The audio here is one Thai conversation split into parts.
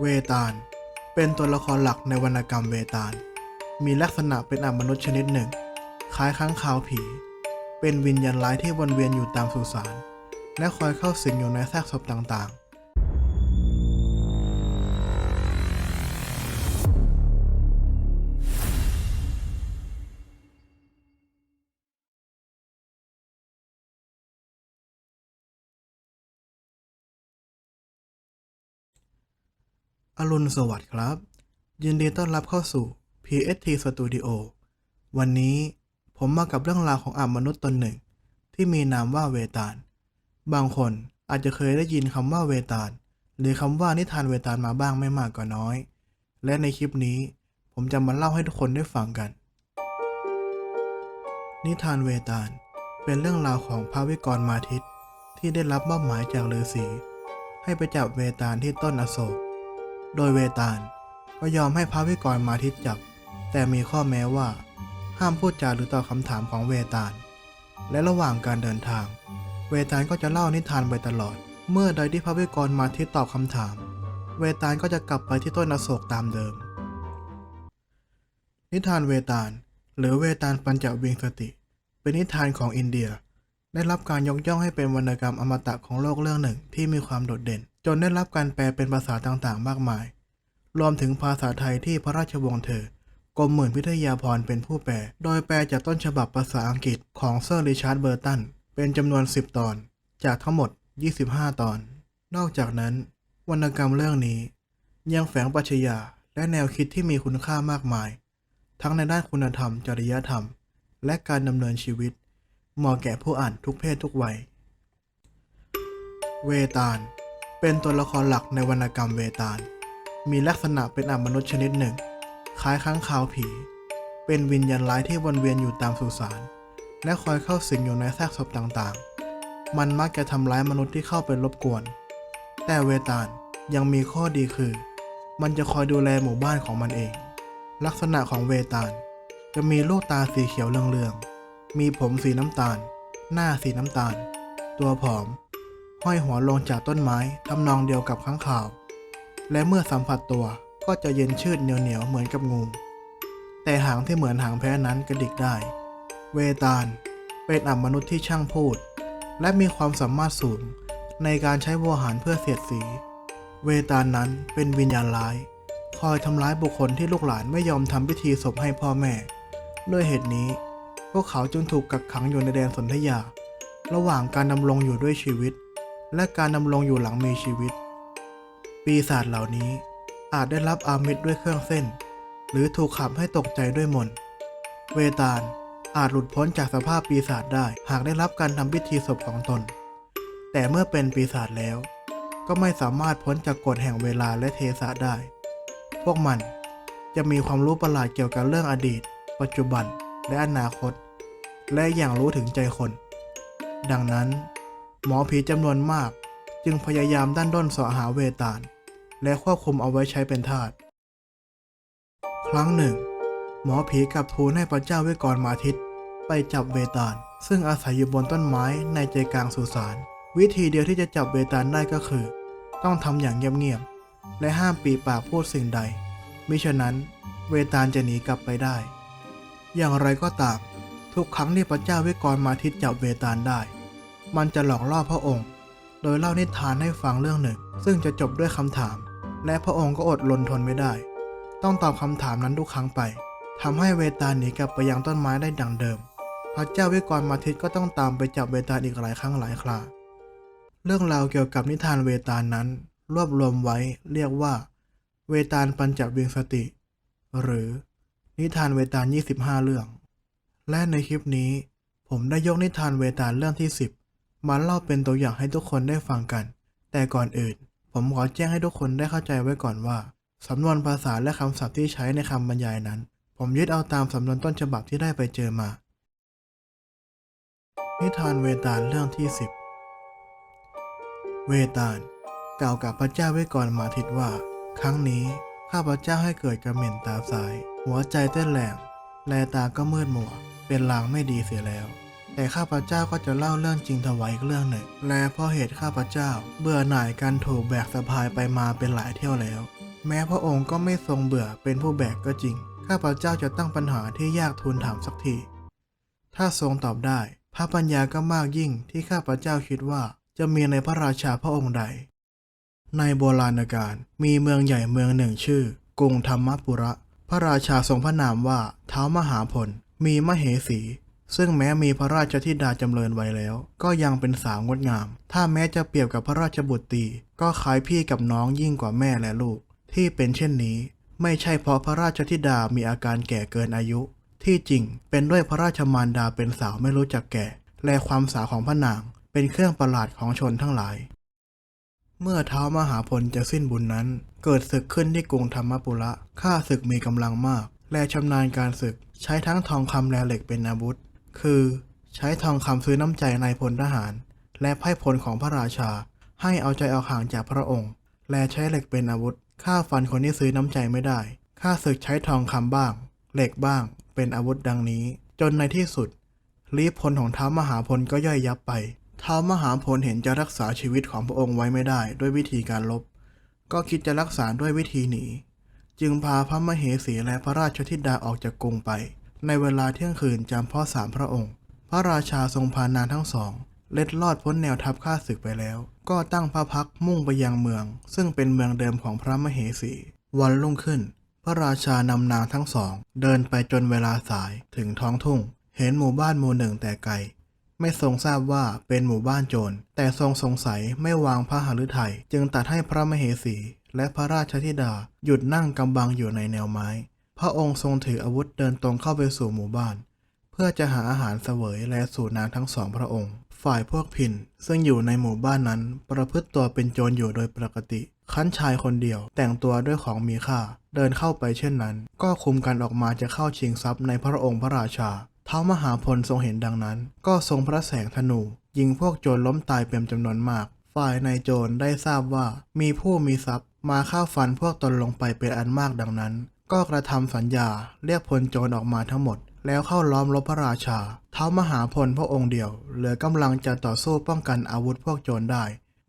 เวตาล เป็นตัวละครหลักในวรรณกรรมเวตาล มีลักษณะเป็นอมนุษย์ชนิดหนึ่ง คล้ายค้างคาวผี เป็นวิญญาณร้ายที่วนเวียนอยู่ตามสุสาน และคอยเข้าสิงอยู่ในซากศพต่างๆ อรุณสวัสดิ์ครับ ยินดีต้อนรับเข้าสู่ PST Studio วันนี้ผมมากับเรื่องราวของอมนุษย์ตนหนึ่ง ที่มีนามว่าเวตาล บางคนอาจจะเคยได้ยินคำว่าเวตาล หรือคำว่านิทานเวตาลมาบ้างไม่มากก็น้อย และในคลิปนี้ ผมจะมาเล่าให้ทุกคนได้ฟังกัน นิทานเวตาลเป็นเรื่องราวของพระวิกรมาทิตที่ได้รับมอบหมายจากฤาษีให้ไปจับเวตาลที่ต้นอโศก โดยเวตาลก็ยอมให้พระวิกรมาทิตจับ แต่มีข้อแม้ว่า ห้ามพูดจาหรือตอบคำถามของเวตาลและระหว่างการเดินทาง เวตาลก็จะเล่านิทานไปตลอด เมื่อใดที่พระวิกรมาทิตตอบคำถาม เวตาลก็จะกลับไปที่ต้นอโศกตามเดิม นิทานเวตาลหรือเวตาลปัญจวิงสติ เป็นนิทานของอินเดีย ได้รับการยกย่องให้เป็นวรรณกรรมอมตะของโลกเรื่องหนึ่งที่มีความโดดเด่น จนได้รับการแปลเป็นภาษาต่างๆ มากมาย รวมถึงภาษาไทยที่พระราชวงศ์เธอกรมหมื่นพิทยาพรเป็นผู้แปล โดยแปลจากต้นฉบับภาษาอังกฤษของเซอร์ริชาร์ดเบอร์ตัน เป็นจำนวน 10 ตอน จากทั้งหมด 25 ตอน นอกจากนั้น วรรณกรรมเรื่องนี้ ยังแฝงปรัชญาและแนวคิดที่มีคุณค่ามากมาย ทั้งในด้านคุณธรรม จริยธรรม และการดำเนินชีวิต เหมาะแก่ผู้อ่านทุกเพศทุกวัย เวตาล เป็นตัวละครหลักในวรรณกรรมเวตาล มีลักษณะเป็นอมนุษย์ชนิดหนึ่ง คล้ายค้างคาวผี เป็นวิญญาณร้ายที่วนเวียนอยู่ตามสุสาน และคอยเข้าสิงอยู่ในซากศพต่างๆ มันมักจะทำร้ายมนุษย์ที่เข้าไปรบกวน แต่เวตาลยังมีข้อดีคือ มันจะคอยดูแลหมู่บ้านของมันเอง ลักษณะของเวตาลจะมีลูกตาสีเขียวเรืองๆ มีผมสีน้ำตาล หน้าสีน้ำตาล ตัวผอม ห้อยหัวลงจากต้นไม้ทำนองเดียวกับค้างคาว และเมื่อสัมผัสตัวก็จะเย็นชืดเหนียวๆเหมือนกับงู แต่หางที่เหมือนหางแพ้นั้นกระดิกได้ เวตาล เป็นอัมนุษย์ที่ช่างพูด และมีความสามารถสูงในการใช้โวหารเพื่อเสียดสี เวตาลนั้นเป็นวิญญาณร้าย คอยทำร้ายบุคคลที่ลูกหลานไม่ยอมทำพิธีศพให้พ่อแม่ ด้วยเหตุนี้ พวกเขาจึงถูกกักขังอยู่ในแดนสนธยา ระหว่างการดำรงอยู่ด้วยชีวิต และการดำรงอยู่หลังมีชีวิต ปีศาจเหล่านี้อาจได้รับอามิตด้วยเครื่องเส้น หรือถูกขับให้ตกใจด้วยมนเวตาลอาจหลุดพ้นจากสภาพปีศาจได้หากได้รับการทำพิธีศพของตน แต่เมื่อเป็นปีศาจแล้ว ก็ไม่สามารถพ้นจากกฎแห่งเวลาและเทสะได้ พวกมันจะมีความรู้ประหลาดเกี่ยวกับเรื่องอดีต ปัจจุบัน และอนาคต และอย่างรู้ถึงใจคน ดังนั้น หมอผีจำนวนมากจึงพยายามด้านด้นเสาะหาเวตาล และควบคุมเอาไว้ใช้เป็นทาส ครั้งหนึ่ง หมอผีกับทูลให้พระเจ้าเวกรมาทิต ไปจับเวตาล ซึ่งอาศัยอยู่บนต้นไม้ในใจกลางสุสาน วิธีเดียวที่จะจับเวตาลได้ก็คือ ต้องทำอย่างเงียบๆ และห้ามปีปากพูดสิ่งใด มิฉะนั้น เวตาลจะหนีกลับไปได้ อย่างไรก็ตาม ทุกครั้งที่พระเจ้าเวกรมาทิตจับเวตาลได้ มันจะหลอกล่อพระองค์ โดยเล่านิทานให้ฟังเรื่องหนึ่ง ซึ่งจะจบด้วยคำถาม และพระองค์ก็อดรนทนไม่ได้ ต้องตอบคำถามนั้นทุกครั้งไปทำให้เวตาลหนีกลับไปยังต้นไม้ได้ดังเดิม พระเจ้าวิกรมาทิตก็ต้องตามไปจับเวตาลอีกหลายครั้งหลายครา เรื่องราวเกี่ยวกับนิทานเวตาลนั้น รวบรวมไว้เรียกว่า เวตาลปัญจวิงสติ หรือนิทานเวตาล 25 เรื่อง และในคลิปนี้ ผมได้ยกนิทานเวตาลเรื่องที่ 10 มาเล่าเป็นตัวอย่างให้ทุกคนได้ฟังกัน แต่ก่อนอื่น ผมขอแจ้งให้ทุกคนได้เข้าใจไว้ก่อนว่า สำนวนภาษาและคำศัพท์ที่ใช้ในคำบรรยายนั้น ผมยึดเอาตามสำนวนต้นฉบับที่ได้ไปเจอมา นิทานเวตาลเรื่องที่ 10 เวตาลกล่าวกับพระเจ้าไว้ก่อนมาทิตว่า ครั้งนี้ข้าพระเจ้าให้เกิดกระเหม็นตาสาย หัวใจเต้นแรงแลตาก็มืดมัว เป็นลางไม่ดีเสียแล้ว แต่ข้าพเจ้าก็จะเล่าเรื่องจริงถวายอีกเรื่องหนึ่ง และเพราะเหตุข้าพเจ้า เบื่อหน่ายการถูกแบกสะพายไปมาเป็นหลายเที่ยวแล้ว แม้พระองค์ก็ไม่ทรงเบื่อเป็นผู้แบกก็จริง ข้าพเจ้าจะตั้งปัญหาที่ยากทูลถามสักที ถ้าทรงตอบได้ พระปัญญาก็มากยิ่งที่ข้าพเจ้าคิดว่าจะมีในพระราชาพระองค์ใด ในโบราณกาลมีเมืองใหญ่เมืองหนึ่งชื่อ กรุงธรรมปุระ พระราชาทรงพระนามว่าเท้ามหาพล มีมเหสี ซึ่งแม้มีพระราชธิดาจำเริญไว้แล้ว ก็ยังเป็นสาวงดงาม ถ้าแม้จะเปรียบกับพระราชบุตรตีก็คล้ายพี่กับน้องยิ่งกว่าแม่และลูก ที่เป็นเช่นนี้ ไม่ใช่เพราะพระราชธิดามีอาการแก่เกินอายุ ที่จริงเป็นด้วยพระราชมารดาเป็นสาวไม่รู้จักแก่ และความสาวของพระนาง เป็นเครื่องประหลาดของชนทั้งหลายเมื่อเท้ามหาพลจะสิ้นบุญนั้น เกิดศึกขึ้นที่กรุงธรรมปุระ ข้าศึกมีกำลังมาก และชำนาญการศึก ใช้ทั้งทองคำและเหล็กเป็นอาวุธ คือ ใช้ทองคำซื้อน้ำใจในายพลทหาร และไพ่พลของพระราชา ให้เอาใจเอาห่างจากพระองค์ และใช้เหล็กเป็นอาวุธฆ่าฟันคนที่ซื้อน้ำใจไม่ได้ข้าศึกใช้ทองคำบ้าง เหล็กบ้าง เป็นอาวุธดังนี้ จนในที่สุดลีพลของท้าวมหาพลก็ย่อยยับไปท้าวมหาพลเห็นจะรักษาชีวิตของพระองค์ไว้ไม่ได้ด้วยวิธีการลบ ก็คิดจะรักษาด้วยวิธีหนี จึงพาพระมเหสีและพระราชธิดาออกจากกรุงไป ในเวลาเที่ยงคืนจำพาะสามพระองค์ พระราชาทรงพานางทั้งสอง เล็ดลอดพ้นแนวทัพข้าศึกไปแล้ว ก็ตั้งพระพักมุ่งไปยังเมือง ซึ่งเป็นเมืองเดิมของพระมเหสี วันรุ่งขึ้น พระราชานำนางทั้งสอง เดินไปจนเวลาสายถึงท้องทุ่ง เห็นหมู่บ้านหมู่หนึ่งแต่ไกลไม่ทรงทราบว่าเป็นหมู่บ้านโจร แต่ทรงสงสัยไม่วางพระหฤทัยจึงตัดให้พระมเหสี และพระราชธิดาหยุดนั่งกำบังอยู่ในแนวไม้ พระองค์ทรงถืออาวุธเดินตรงเข้าไปสู่หมู่บ้าน เพื่อจะหาอาหารเสวยและสู่นางทั้งสองพระองค์ ฝ่ายพวกพินซึ่งอยู่ในหมู่บ้านนั้น ประพฤติตัวเป็นโจรอยู่โดยปกติ คั้นชายคนเดียวแต่งตัวด้วยของมีค่า เดินเข้าไปเช่นนั้น ก็คุมกันออกมาจะเข้าชิงทรัพย์ในพระองค์พระราชาท้ามหาพลทรงเห็นดังนั้น ก็ทรงพระแสงธนู ยิงพวกโจรล้มตายเป็นจำนวนมาก ฝ่ายนายโจรได้ทราบว่ามีผู้มีทรัพย์ มาฆ่าฟันพวกตนลงไปเป็นอันมากดังนั้น ก็กระทำสัญญาเรียกพลโจรออกมาทั้งหมด แล้วเข้าล้อมรบพระราชา เท้ามหาพลพระองค์เดียว เหลือกำลังจะต่อสู้ป้องกันอาวุธพวกโจรได้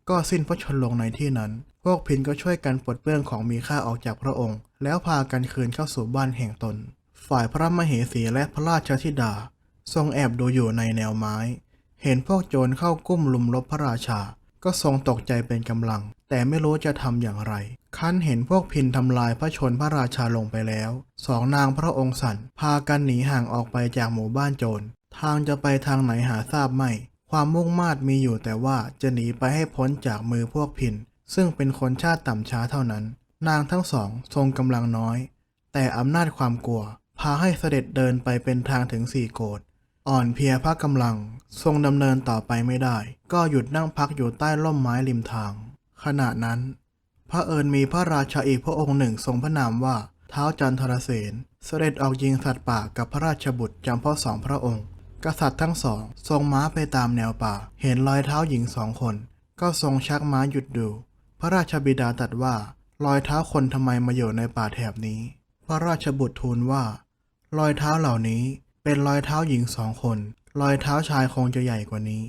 ก็สิ้นพระชนลงในที่นั้น พวกพินก็ช่วยกันปลดเปลื้องของมีค่าออกจากพระองค์ แล้วพากันคืนเข้าสู่บ้านแห่งตน ฝ่ายพระมเหสีและพระราชธิดา ทรงแอบดูอยู่ในแนวไม้ เห็นพวกโจรเข้ากุ้มลุมรบพระราชา ก็ทรงตกใจเป็นกำลัง แต่ไม่รู้จะทำอย่างไร คันเห็นพวกพินทำลายพระชนพระราชาลงไปแล้ว สองนางพระองค์สันพากันหนีห่างออกไปจากหมู่บ้านโจร ทางจะไปทางไหนหาทราบไม่ ความมุ่งมาดมีอยู่แต่ว่าจะหนีไปให้พ้นจากมือพวกพิน ซึ่งเป็นคนชาติต่ำช้าเท่านั้น นางทั้งสองทรงกำลังน้อย แต่อำนาจความกลัว พาให้เสด็จเดินไปเป็นทางถึงสี่โกดอ่อนเพลียพระกำลัง ทรงดำเนินต่อไปไม่ได้ ก็หยุดนั่งพักอยู่ใต้ร่มไม้ริมทาง ขณะนั้น พระเอิญมีพระราชาอีกพระองค์หนึ่งทรงพระนามว่าเท้าจันทรเสนเสด็จออกยิงสัตว์ป่ากับพระราชบุตรจำพาะสองพระองค์ กษัตริย์ทั้งสอง ทรงม้าไปตามแนวป่า เห็นรอยเท้าหญิงสองคน ก็ทรงชักม้าหยุดดู พระราชบิดาตรัสว่ารอยเท้าคนทำไมมาอยู่ในป่าแถบนี้ พระราชบุตรทูลว่า รอยเท้าเหล่านี้เป็นรอยเท้าหญิงสองคน รอยเท้าชายคงจะใหญ่กว่านี้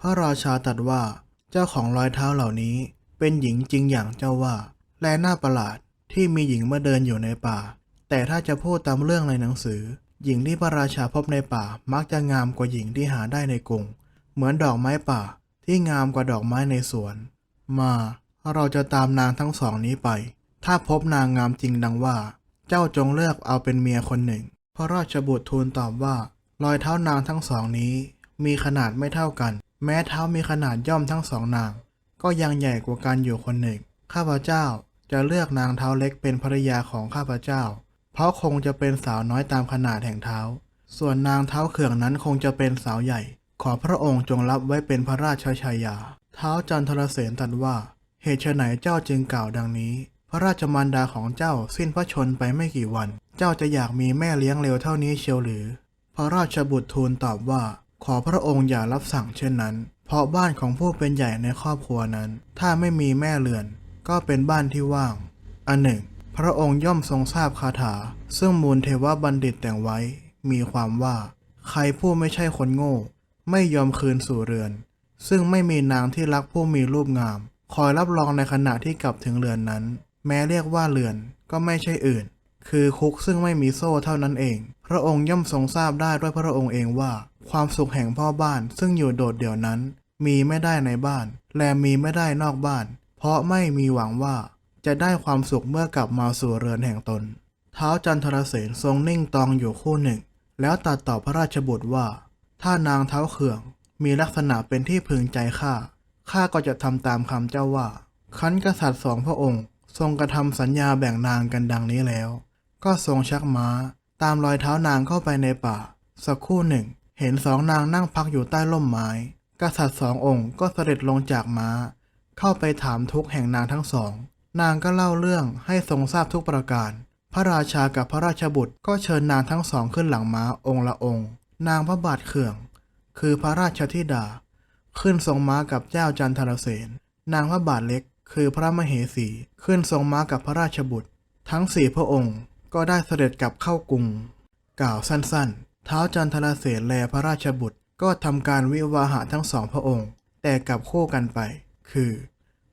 พระราชาตรัสว่าเจ้าของรอยเท้าเหล่านี้ เป็นหญิงจริงอย่างเจ้าว่า และน่าประหลาดที่มีหญิงมาเดินอยู่ในป่า แต่ถ้าจะพูดตามเรื่องในหนังสือ หญิงที่พระราชาพบในป่ามักจะงามกว่าหญิงที่หาได้ในกรุงเหมือนดอกไม้ป่าที่งามกว่าดอกไม้ในสวน มาเราจะตามนางทั้งสองนี้ไป ถ้าพบนางงามจริงดังว่า เจ้าจงเลือกเอาเป็นเมียคนหนึ่ง พระราชบุตรทูลตอบว่า รอยเท้านางทั้งสองนี้ มีขนาดไม่เท่ากัน แม้เท้ามีขนาดย่อมทั้งสองนาง ก็ยังใหญ่กว่ากันอยู่คนหนึ่ง ข้าพเจ้าจะเลือกนางเท้าเล็กเป็นภรรยาของข้าพเจ้า เพราะคงจะเป็นสาวน้อยตามขนาดแห่งเท้า ส่วนนางเท้าเขื่องนั้นคงจะเป็นสาวใหญ่ ขอพระองค์จงรับไว้เป็นพระราชชายา เท้าจันทรเสนตรัสว่า เหตุไฉนเจ้าจึงกล่าวดังนี้ พระราชมารดาของเจ้าสิ้นพระชนไปไม่กี่วัน เจ้าจะอยากมีแม่เลี้ยงเร็วเท่านี้เชียวหรือ พระราชบุตรทูลตอบว่า ขอพระองค์อย่ารับสั่งเช่นนั้น เพราะบ้านของผู้เป็นใหญ่ในครอบครัวนั้น ถ้าไม่มีแม่เรือน ก็เป็นบ้านที่ว่าง อันหนึ่ง พระองค์ย่อมทรงทราบคาถา ซึ่งมูลเทวบัณฑิตแต่งไว้ มีความว่า ใครผู้ไม่ใช่คนโง่ ไม่ยอมคืนสู่เรือน ซึ่งไม่มีนางที่รักผู้มีรูปงาม คอยรับรองในขณะที่กลับถึงเรือนนั้น แม้เรียกว่าเรือนก็ไม่ใช่อื่น คือคุกซึ่งไม่มีโซ่เท่านั้นเอง พระองค์ย่อมทรงทราบได้ด้วยพระองค์เองว่า ความสุขแห่งพ่อบ้านซึ่งอยู่โดดเดี่ยวนั้น มีไม่ได้ในบ้าน และมีไม่ได้นอกบ้าน เพราะไม่มีหวังว่าจะได้ความสุขเมื่อกลับมาสู่เรือนแห่งตนเท้าวจันทรเสนทรงนิ่งตองอยู่คู่หนึ่ง แล้วตัดตอบพระราชบุตรว่า ถ้านางเท้าเขื่อง มีลักษณะเป็นที่พึงใจข้าข้าก็จะทำตามคำเจ้าว่าคันกษัตริย์สองพระองค์ ทรงกระทำสัญญาแบ่งนางกันดังนี้แล้ว ก็ทรงชักม้า ตามรอยเท้านางเข้าไปในป่า สักคู่หนึ่ง เห็นสองนางนั่งพักอยู่ใต้ร่มไม้ กษัตริย์สององค์ก็เสด็จลงจากม้า เข้าไปถามทุกแห่งนางทั้งสอง นางก็เล่าเรื่องให้ทรงทราบทุกประการ พระราชากับพระราชบุตรก็เชิญนางทั้งสองขึ้นหลังม้าองค์ละองค์ นางพระบาทเขื่อง คือพระราชธิดา ขึ้นทรงม้ากับเจ้าจันทรเสน นางพระบาทเล็ก คือพระมเหสี ขึ้นทรงม้ากับพระราชบุตร ทั้งสี่พระองค์ก็ได้เสด็จกลับเข้ากรุง กล่าวสั้นๆ ท้าวจันทรเสนแลพระราชบุตรก็ทำการวิวาหะทั้งสองพระองค์ แต่กลับคู่กันไป คือ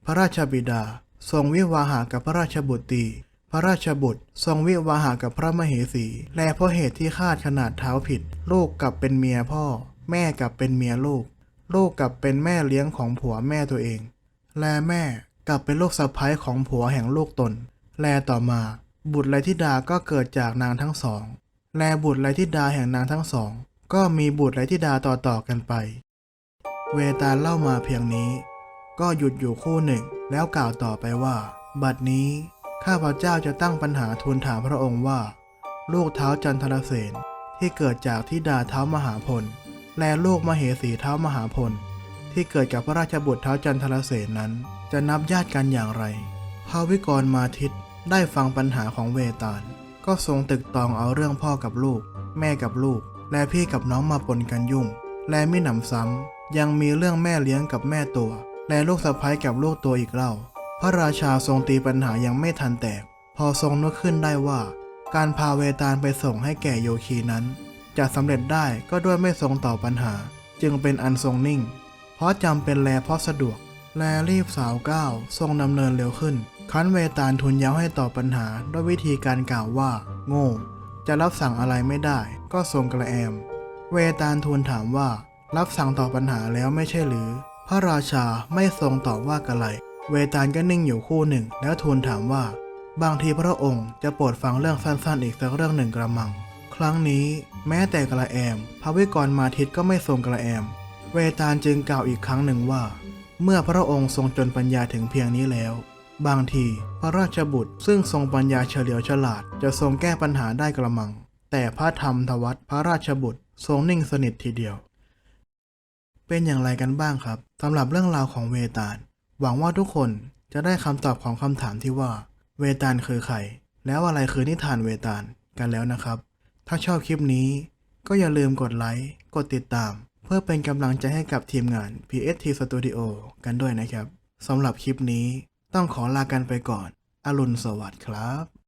พระราชบิดาทรงวิวาหะกับพระราชบุตรตีพระราชบุตรทรงวิวาหะกับพระมเหสี และเพราะเหตุที่คาดขนาดเท้าผิด ลูกกลับเป็นเมียพ่อ แม่กลับเป็นเมียลูก ลูกกลับเป็นแม่เลี้ยงของผัวแม่ตัวเอง และแม่กลับเป็นลูกสะใภ้ของผัวแห่งลูกตน แลต่อมา บุตรไลธิดาก็เกิดจากนางทั้งสอง แลบุตรไลธิดาแห่งนางทั้งสอง ก็มีบุตรไลธิดาต่อๆกันไป เวตาลเล่ามาเพียงนี้ ก็หยุดอยู่คู่หนึ่งแล้วกล่าวต่อไปว่า บัดนี้ข้าพเจ้าจะตั้งปัญหาทูลถามพระองค์ว่า ลูกเท้าจันทรเสนที่เกิดจากทิดาเท้ามหาพล และลูกมเหสีเท้ามหาพล ที่เกิดกับพระราชบุตรเท้าจันทรเสนนั้น จะนับญาติกันอย่างไร พระวิกรมาทิตได้ฟังปัญหาของเวตาล ก็ทรงตึกตองเอาเรื่องพ่อกับลูก แม่กับลูก และพี่กับน้องมาปนกันยุ่ง และไม่หนำซ้ำ ยังมีเรื่องแม่เลี้ยงกับแม่ตัว และลูกสะใภ้กับลูกตัวอีกเล่า พระราชาทรงตีปัญหายังไม่ทันแตก พอทรงนึกขึ้นได้ว่า การพาเวตาลไปส่งให้แก่โยคีนั้น จะสำเร็จได้ก็ด้วยไม่ทรงต่อปัญหา จึงเป็นอันทรงนิ่ง เพราะจำเป็นแลเพราะสะดวก แลรีบสาวก้าวทรงดำเนินเร็วขึ้น คันเวตาลทุนเย้าให้ตอบปัญหาด้วยวิธีการกล่าวว่า โง่ จะรับสั่งอะไรไม่ได้ ก็ทรงกระแอม เวตาลทูลถามว่า รับสั่งตอบปัญหาแล้วไม่ใช่หรือ พระราชาไม่ทรงตอบว่ากระไร เวตาลก็นิ่งอยู่คู่หนึ่ง แล้วทูลถามว่า บางทีพระองค์จะโปรดฟังเรื่องสั้นๆ อีกสักเรื่องหนึ่งกระมัง ครั้งนี้แม้แต่กระแอม พระวิกรมาทิตก็ไม่ทรงกระแอม เวตาลจึงกล่าวอีกครั้งหนึ่งว่า เมื่อพระองค์ทรงจนปัญญาถึงเพียงนี้แล้ว บางที พระราชบุตรซึ่งทรงปัญญาเฉลียวฉลาด จะทรงแก้ปัญหาได้กระมัง แต่พระธรรมทวัตพระราชบุตรทรงนิ่งสนิททีเดียว เป็นอย่างไรกันบ้างครับสำหรับเรื่องราวของเวตาล หวังว่าทุกคนจะได้คำตอบของคำถามที่ว่า เวตาลคือใคร แล้วอะไรคือนิทานเวตาลกันแล้วนะครับ ถ้าชอบคลิปนี้ ก็อย่าลืมกดไลค์กดติดตาม เพื่อเป็นกำลังใจให้กับทีมงาน PST Studio กันด้วยนะครับสำหรับคลิปนี้ ต้องขอลากันไปก่อน อรุณสวัสดิ์ครับ